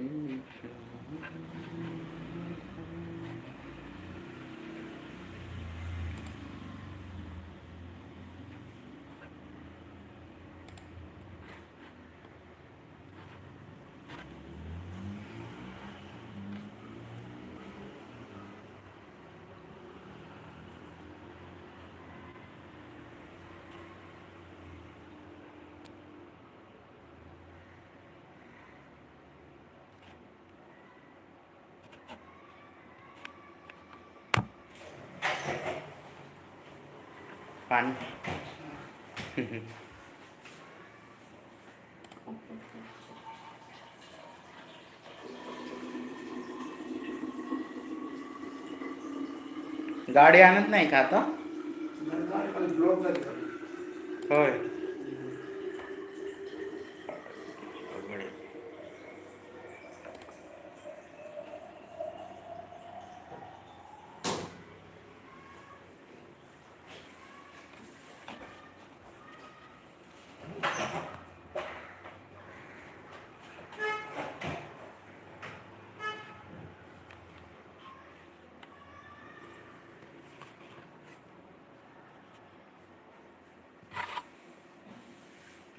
Thank you. पाणी गाडी आणत नाही का आता? होय अवघड आहे.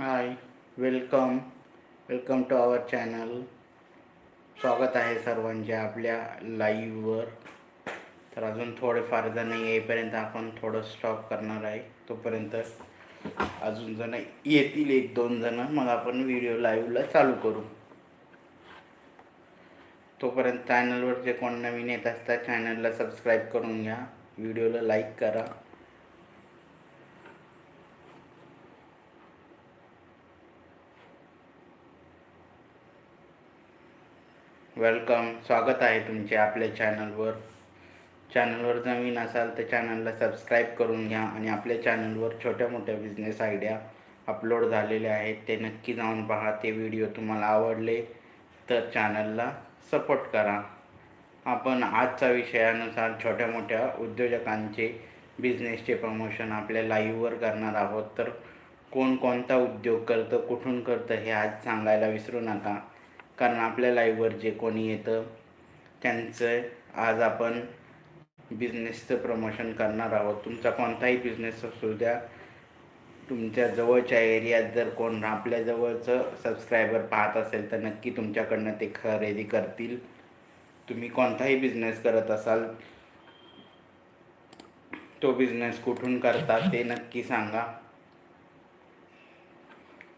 Hi welcome welcome to our channel स्वागत आहे सर्वांचे आपल्या लाईव्हवर तर अजून थोडेफार जण येईपर्यंत आपण थोडं स्टॉप करणार आहे. तोपर्यंत अजून जण येतील एक दोन जण. मग आपण व्हिडिओ लाईव्हला चालू करू. तोपर्यंत चॅनलवर जे कोण नवीन येत असतात चॅनलला सबस्क्राईब करून घ्या. व्हिडिओला लाईक करा. वेलकम स्वागत आहे तुमचे आपल्या चॅनलवर. चॅनलवर नवीन असाल तर चॅनलला सबस्क्राईब करून घ्या आणि आपल्या चॅनलवर छोट्या मोठ्या बिझनेस आयडिया अपलोड झालेल्या आहेत ते नक्की जाऊन पहा. ते व्हिडिओ तुम्हाला आवडले तर चॅनलला सपोर्ट करा. आपण आजचा विषयानुसार छोट्या मोठ्या उद्योजकांचे बिझनेसचे प्रमोशन आपल्या लाईव्हवर करणार आहोत. तर कोण कोणता उद्योग करतं कुठून करतं हे आज सांगायला विसरू नका. कारण आपल्या लाईव्हवर जे कोणी येतं त्यांचं आज आपण बिझनेसचं प्रमोशन करणार आहोत. तुमचा कोणताही बिझनेस असू द्या तुमच्या जवळच्या एरियात जर कोण आपल्या जवळचं सबस्क्रायबर पाहत असेल तर नक्की तुमच्याकडनं ते खरेदी करतील. तुम्ही कोणताही बिझनेस करत असाल तो बिझनेस कुठून करता ते नक्की सांगा.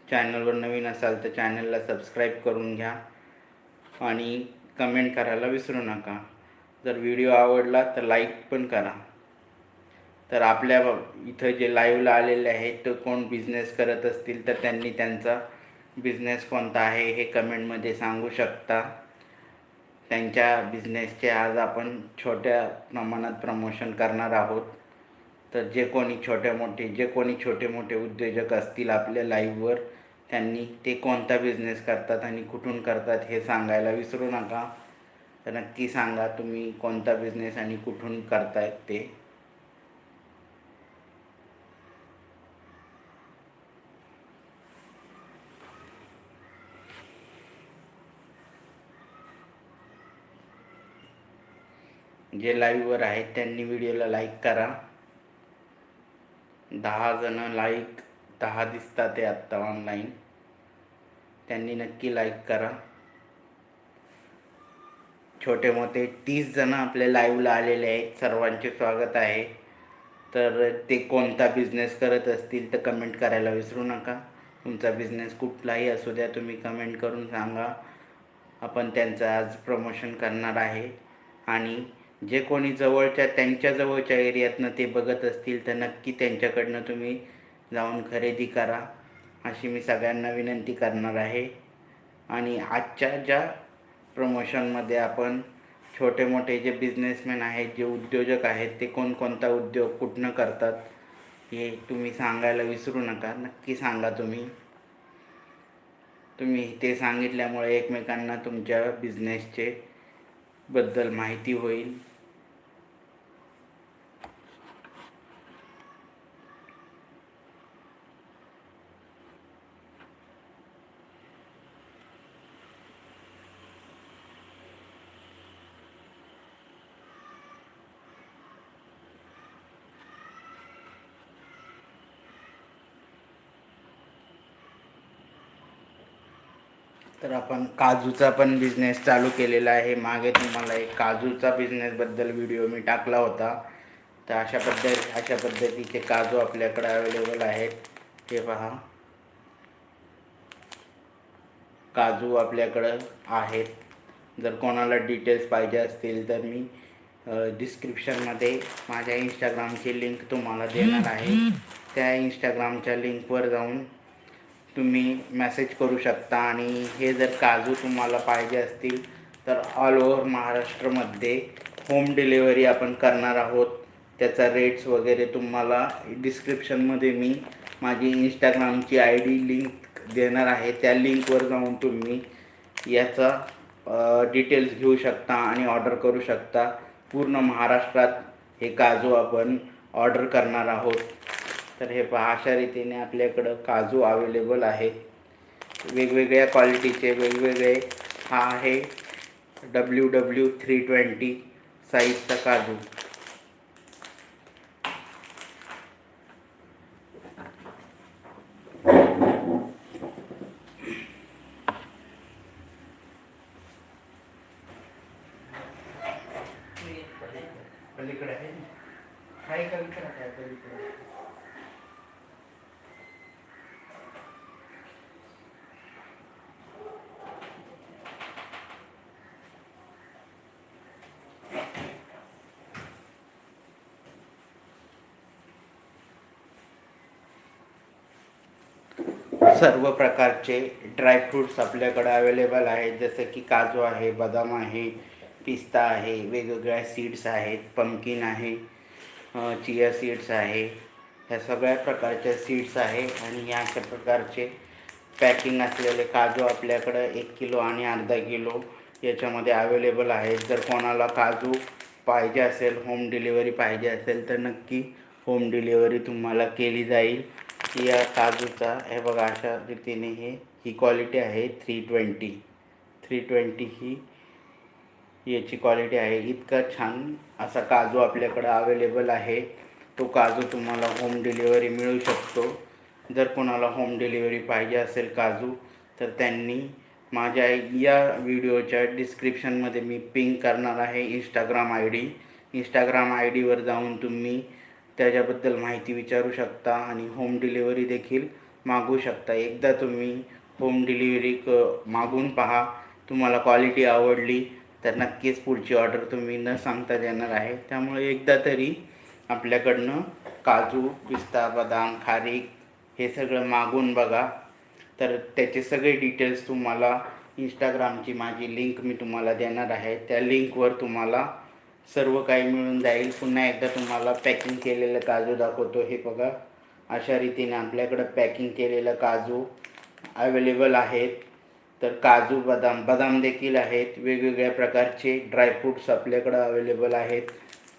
चॅनलवर नवीन असाल तर चॅनलला सबस्क्राईब करून घ्या. आणि कमेंट करायला विसरू नका. जर व्हिडिओ आवडला तर लाईक पण करा. तर आपल्या इथं जे लाईव्हला आलेले आहेत तर कोण बिझनेस करत असतील तर त्यांनी त्यांचा बिझनेस कोणता आहे हे कमेंटमध्ये सांगू शकता. त्यांच्या बिझनेसचे आज आपण छोट्या प्रमाणात प्रमोशन करणार आहोत. तर जे कोणी छोटे मोठे जे कोणी छोटे मोठे उद्योजक असतील आपल्या लाईव्हवर त्यांनी ते कोणता बिझनेस करतात आणि कुठून करतात हे सांगायला विसरू नका. तर नक्की सांगा तुम्ही कोणता बिझनेस आणि कुठून करतायत ते. जे लाईव्हवर आहेत त्यांनी व्हिडिओला लाईक करा. दहा जणं लाईक दहा दिसतात ते आत्ता ऑनलाईन त्यांनी नक्की लाईक करा. छोटे मोठे तीस जणं आपल्या लाईव्हला आलेले आहेत. सर्वांचे स्वागत आहे. तर ते कोणता बिझनेस करत असतील तर कमेंट करायला विसरू नका. तुमचा बिझनेस कुठलाही असू द्या तुम्ही कमेंट करून सांगा. आपण त्यांचं आज प्रमोशन करणार आहे. आणि जे कोणी जवळच्या त्यांच्या जवळच्या एरियातनं ते बघत असतील तर नक्की त्यांच्याकडनं तुम्ही जाऊन खरेदी करा. अशी मी सगळ्यांना विनंती करणार आहे. आणि आजच्या ज्या प्रमोशनमध्ये आपण छोटे मोठे जे बिझनेसमॅन आहेत जे उद्योजक आहेत ते कोणकोणता उद्योग कुठनं करतात हे तुम्ही सांगायला विसरू नका. नक्की सांगा तुम्ही. तुम्ही ते सांगितल्यामुळे एकमेकांना तुमच्या बिझनेसचे बद्दल माहिती होईल. तर आपण काजूचा पण बिझनेस चालू केलेला आहे. मागे तुम्हाला एक काजूचा बिझनेसबद्दल व्हिडिओ मी टाकला होता. तर अशा पद्धत अशा पद्धतीचे काजू आपल्याकडे अवेलेबल आहेत. हे पहा. काजू आपल्याकडं आहेत. जर कोणाला डिटेल्स पाहिजे असतील तर मी डिस्क्रिप्शनमध्ये माझ्या इंस्टाग्रामची लिंक तुम्हाला देणार आहे. त्या इंस्टाग्रामच्या लिंकवर जाऊन तुम्ही मेसेज करू शकता आणि हे जर काजू तुम्हाला पाहिजे असतील तर ऑल ओव्हर महाराष्ट्रमध्ये होम डिलेवरी आपण करणार आहोत. त्याचा रेट्स वगैरे तुम्हाला डिस्क्रिप्शनमध्ये मी माझी इंस्टाग्रामची आय डी लिंक देणार आहे. त्या लिंकवर जाऊन तुम्ही याचा डिटेल्स घेऊ शकता आणि ऑर्डर करू शकता. पूर्ण महाराष्ट्रात हे काजू आपण ऑर्डर करणार आहोत. तर हे पहा अशा रीतीने आपल्याकडं काजू अवेलेबल आहेत वेगवेगळ्या क्वालिटीचे वेगवेगळे हा आहे डब्ल्यू डब्ल्यू थ्री ट्वेंटी साईजचा काजू. पलीकडे आहे. काय पलीकडे काय पलीकडे. सर्व प्रकारचे ड्रायफ्रूट्स आपल्याकडं अवेलेबल आहेत. जसं की काजू आहे बदाम आहे पिस्ता आहे वेगवेगळ्या सीड्स आहेत पंपकिन आहे चिया सीड्स आहे. ह्या सगळ्या प्रकारच्या सीड्स आहे आणि या अशा प्रकारचे पॅकिंग असलेले काजू आपल्याकडं एक किलो आणि अर्धा किलो याच्यामध्ये अवेलेबल आहेत. जर कोणाला काजू पाहिजे असेल होम डिलिव्हरी पाहिजे असेल तर नक्की होम डिलिव्हरी तुम्हाला केली जाईल. या काजूचा हे बघा अशा रीतीने हे ही क्वालिटी आहे थ्री ट्वेंटी थ्री ट्वेंटी ही याची क्वालिटी आहे. इतका छान असा काजू आपल्याकडं अवेलेबल आहे. तो काजू तुम्हाला होम डिलिव्हरी मिळू शकतो. जर कोणाला होम डिलिव्हरी पाहिजे असेल काजू तर त्यांनी माझ्या या व्हिडिओच्या डिस्क्रिप्शनमध्ये मी पिंक करणार आहे Instagram I D Instagram I डीवर जाऊन तुम्ही त्याच्याबद्दल माहिती विचारू शकता आणि होम डिलिव्हरी देखील मागू शकता. एकदा तुम्ही होम डिलिव्हरी क मागून पहा. तुम्हाला क्वालिटी आवडली तर नक्कीच पुढची ऑर्डर तुम्ही न सांगता देणार आहे. त्यामुळे एकदा तरी आपल्याकडनं काजू पिस्ता बदाम खारीक हे सगळं मागून बघा. तर त्याचे सगळे डिटेल्स तुम्हाला इंस्टाग्रामची माझी लिंक मी तुम्हाला देणार आहे. त्या लिंकवर तुम्हाला सर्व काही मिळून जाईल. पुन्हा एकदा तुम्हाला पॅकिंग केलेलं काजू दाखवतो. हे बघा अशा रीतीने आपल्याकडं पॅकिंग केलेलं काजू अवेलेबल आहेत. तर काजू बदाम बदाम देखील आहेत. वेगवेगळ्या प्रकारचे ड्रायफ्रूट्स आपल्याकडं अवेलेबल आहेत.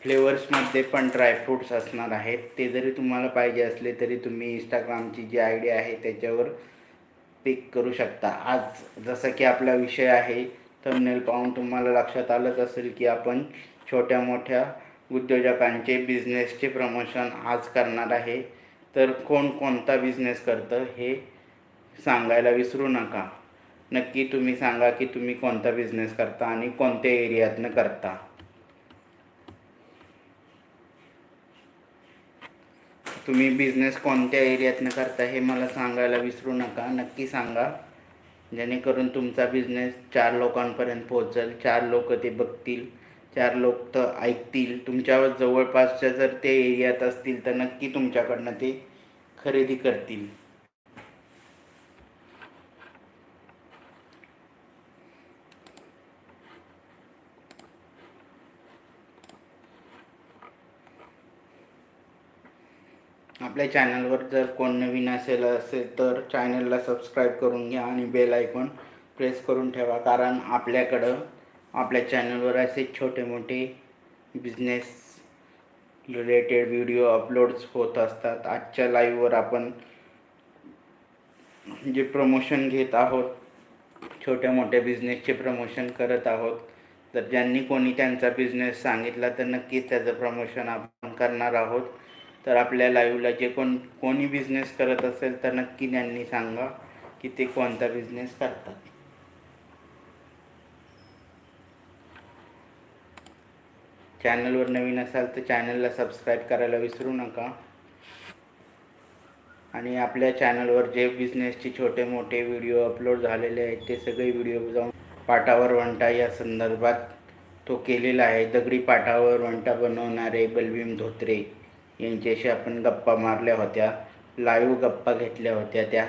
फ्लेवर्समध्ये पण ड्रायफ्रूट्स असणार आहेत. ते जरी तुम्हाला पाहिजे असले तरी तुम्ही इंस्टाग्रामची जी आय डी आहे त्याच्यावर पिक करू शकता. आज जसं की आपला विषय आहे थंबनेल पाहून तुम्हाला लक्षात आलंच असेल की आपण छोट्या मोठ्या उद्योजकांचे बिझनेसचे प्रमोशन आज करणार आहे. तर कोण कोणता बिझनेस करतं हे सांगायला विसरू नका. नक्की तुम्ही सांगा की तुम्ही कोणता बिझनेस करता आणि कोणत्या एरियातनं करता. तुम्ही बिझनेस कोणत्या एरियातनं करता हे मला सांगायला विसरू नका. नक्की सांगा. जेणेकरून तुमचा बिझनेस चार लोकांपर्यंत पोहोचेल. चार लोक ते बघतील. चार लोक तर ऐकतील. तुमच्या जवळपासच्या जर ते एरियात असतील तर नक्की तुमच्याकडनं ते खरेदी करतील. आपल्या चॅनलवर जर कोण नवीन असेल असेल तर चॅनलला सबस्क्राईब करून घ्या आणि बेल आयकॉन प्रेस करून ठेवा. कारण आपल्याकडं आपल्या चॅनलवर असे छोटे मोठे बिझनेस रिलेटेड व्हिडिओ अपलोड्स होत असतात. आजच्या लाईव्हवर आपण जे प्रमोशन घेत आहोत छोट्या मोठ्या बिझनेसचे प्रमोशन करत आहोत तर ज्यांनी कोणी त्यांचा बिझनेस सांगितला तर नक्कीच त्याचं प्रमोशन आपण करणार आहोत. तर आपल्या लाईव्हला जे कोण कोणी बिझनेस करत असेल तर नक्की त्यांनी सांगा की ते कोणता बिझनेस करतात. चॅनलवर नवीन असाल तर चॅनलला सबस्क्राईब करायला विसरू नका. आणि आपल्या चॅनलवर जे बिझनेसचे छोटे मोठे व्हिडिओ अपलोड झालेले आहेत ते सगळे व्हिडिओ जाऊन पाटावर वंटा या संदर्भात तो केलेला आहे. दगडी पाटावर वंटा बनवणारे बलबीम धोत्रे. यांच्याशी आपण गप्पा मारल्या होत्या लाईव्ह गप्पा घेतल्या होत्या त्या.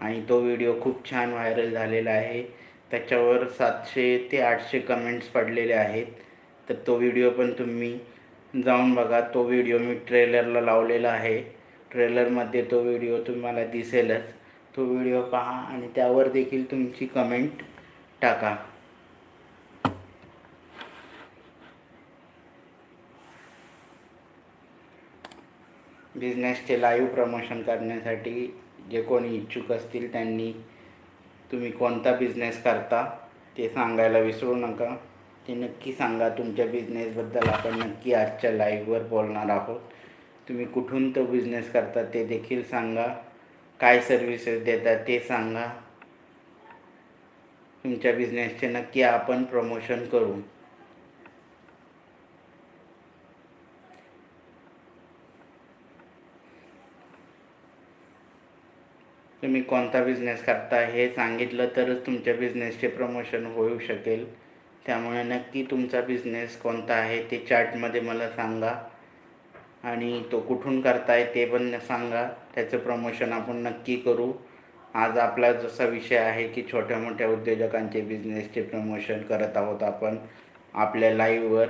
आणि तो व्हिडिओ खूप छान व्हायरल झालेला आहे. त्याच्यावर सातशे ते आठशे कमेंट्स पडलेले आहेत. तर तो व्हिडिओ पण तुम्ही जाऊन बघा. तो व्हिडिओ मी ट्रेलरला लावलेला आहे. ट्रेलरमध्ये तो व्हिडिओ तुम्हाला दिसेलच. तो व्हिडिओ पहा आणि त्यावर देखील तुमची कमेंट टाका. बिझनेसचे लाईव्ह प्रमोशन करण्यासाठी जे कोणी इच्छुक असतील त्यांनी तुम्ही कोणता बिझनेस करता ते सांगायला विसरू नका. ते नक्की सांगा तुमच्या बिझनेसबद्दल आपण नक्की आजच्या लाईव्हवर बोलणार आहोत. तुम्ही कुठून तो बिझनेस करता ते देखील सांगा. काय सर्व्हिसेस देतात ते सांगा. तुमच्या बिझनेसचे नक्की आपण प्रमोशन करू. तुम्ही कोणता बिझनेस करता हे सांगितलं तरच तुमच्या बिझनेसचे प्रमोशन होऊ शकेल. त्यामुळे नक्की तुमचा बिझनेस कोणता आहे ते चार्टमध्ये मला सांगा. आणि तो कुठून करताय ते पण सांगा. त्याचं प्रमोशन आपण नक्की करू. आज आपला जसा विषय आहे की छोट्या मोठ्या उद्योजकांचे बिझनेसचे प्रमोशन करत आहोत आपण. आपल्या लाईव्हवर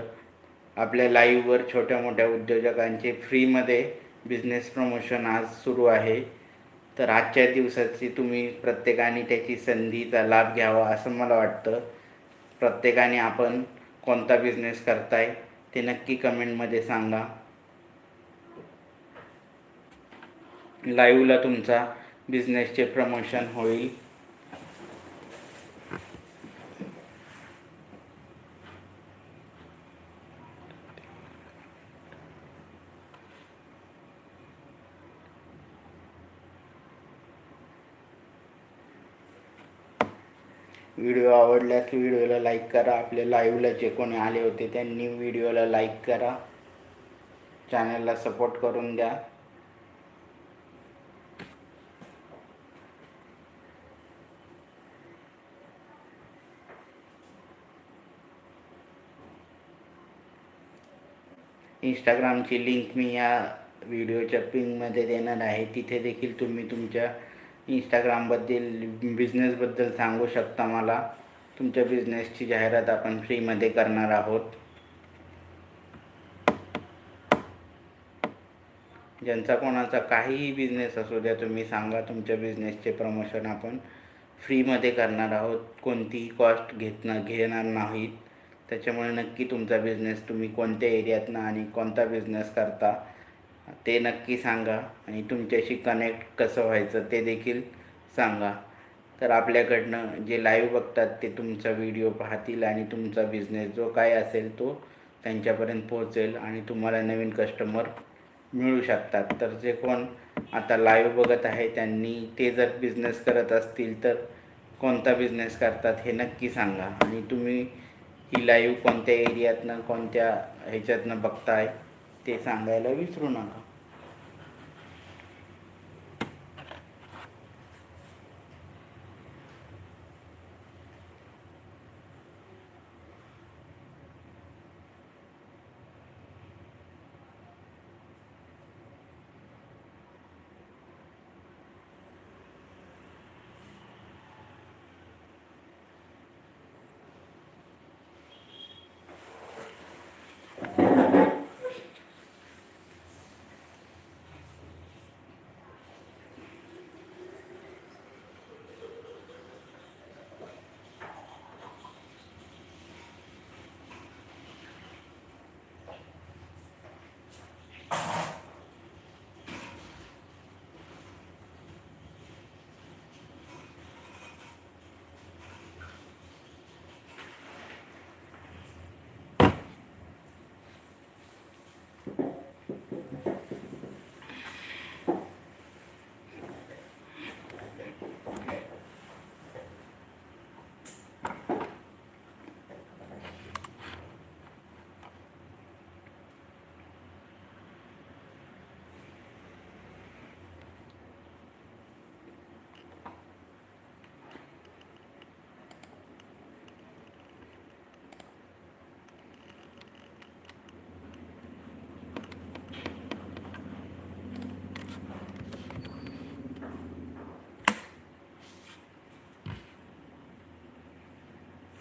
आपल्या लाईव्हवर छोट्या मोठ्या उद्योजकांचे फ्रीमध्ये बिझनेस प्रमोशन आज सुरू आहे. तर आजच्या दिवसाची तुम्ही प्रत्येकाने त्याची संधीचा लाभ घ्यावा असं मला वाटतं. प्रत्येकाने आपण कोणता बिझनेस करताय ते नक्की कमेंटमध्ये सांगा. लाईव्हला तुमचा बिझनेसचे प्रमोशन होईल. व्हिडिओ आवडल्यास व्हिडिओला लाईक करा. आपल्या लाईव्हला जे कोणी आले होते त्यांनी व्हिडिओला लाईक करा. चॅनलला सपोर्ट करून द्या. इंस्टाग्रामची लिंक मी या व्हिडिओच्या पिंगमध्ये देणार आहे. तिथे देखील तुम्ही तुमच्या इंस्टाग्रामबद्दल बिझनेसबद्दल सांगू शकता मला? तुमच्या बिझनेसची जाहिरात आपण फ्रीमध्ये करणार आहोत. ज्यांचा कोणाचा काहीही बिझनेस असू द्या तुम्ही सांगा तुमच्या बिझनेसचे प्रमोशन आपण फ्रीमध्ये करणार आहोत. कोणतीही कॉस्ट घेतणं घेणार नाहीत. त्याच्यामुळे नक्की तुमचा बिझनेस तुम्ही कोणत्या एरियातनं आणि कोणता बिझनेस करता? ते नक्की सांगा आणि तुमच्याशी कनेक्ट कसं व्हायचं ते देखील सांगा. तर आपल्याकडनं जे लाईव्ह बघतात ते तुमचा व्हिडिओ पाहतील आणि तुमचा बिझनेस जो काय असेल तो त्यांच्यापर्यंत पोहोचेल आणि तुम्हाला नवीन कस्टमर मिळू शकतात. तर जे कोण आता लाईव्ह बघत आहे त्यांनी ते जर बिझनेस करत असतील तर कोणता बिझनेस करतात हे नक्की सांगा. आणि तुम्ही ही लाईव्ह कोणत्या एरियातनं कोणत्या ह्याच्यातनं बघताय ते सांगायला विसरू नका.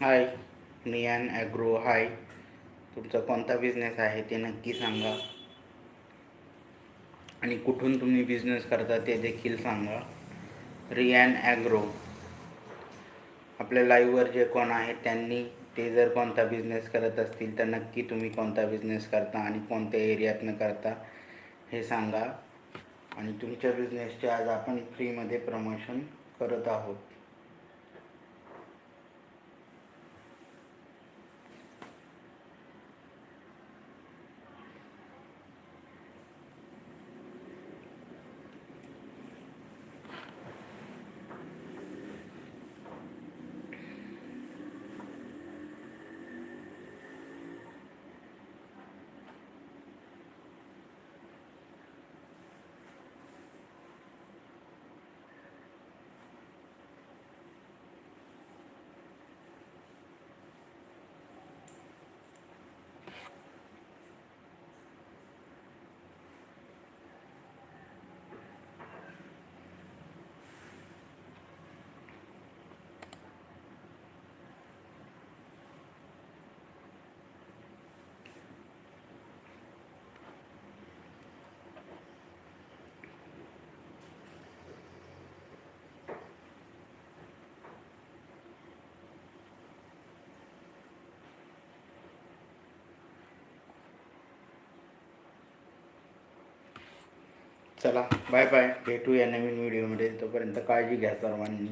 हाय नियान ॲग्रो हाय. तुमचा कोणता बिझनेस आहे ते नक्की सांगा. आणि कुठून तुम्ही बिझनेस करता ते देखील सांगा. रियान ॲग्रो. आपल्या लाईव्हवर जे कोण आहेत त्यांनी ते जर कोणता बिझनेस करत असतील तर नक्की तुम्ही कोणता बिझनेस करता आणि कोणत्या एरियातनं करता हे सांगा. आणि तुमच्या बिझनेसचे आज आपण फ्रीमध्ये प्रमोशन करत आहोत. चला बाय बाय भेटूया नवीन व्हिडिओमध्ये तोपर्यंत काळजी घ्या सर्वांनी.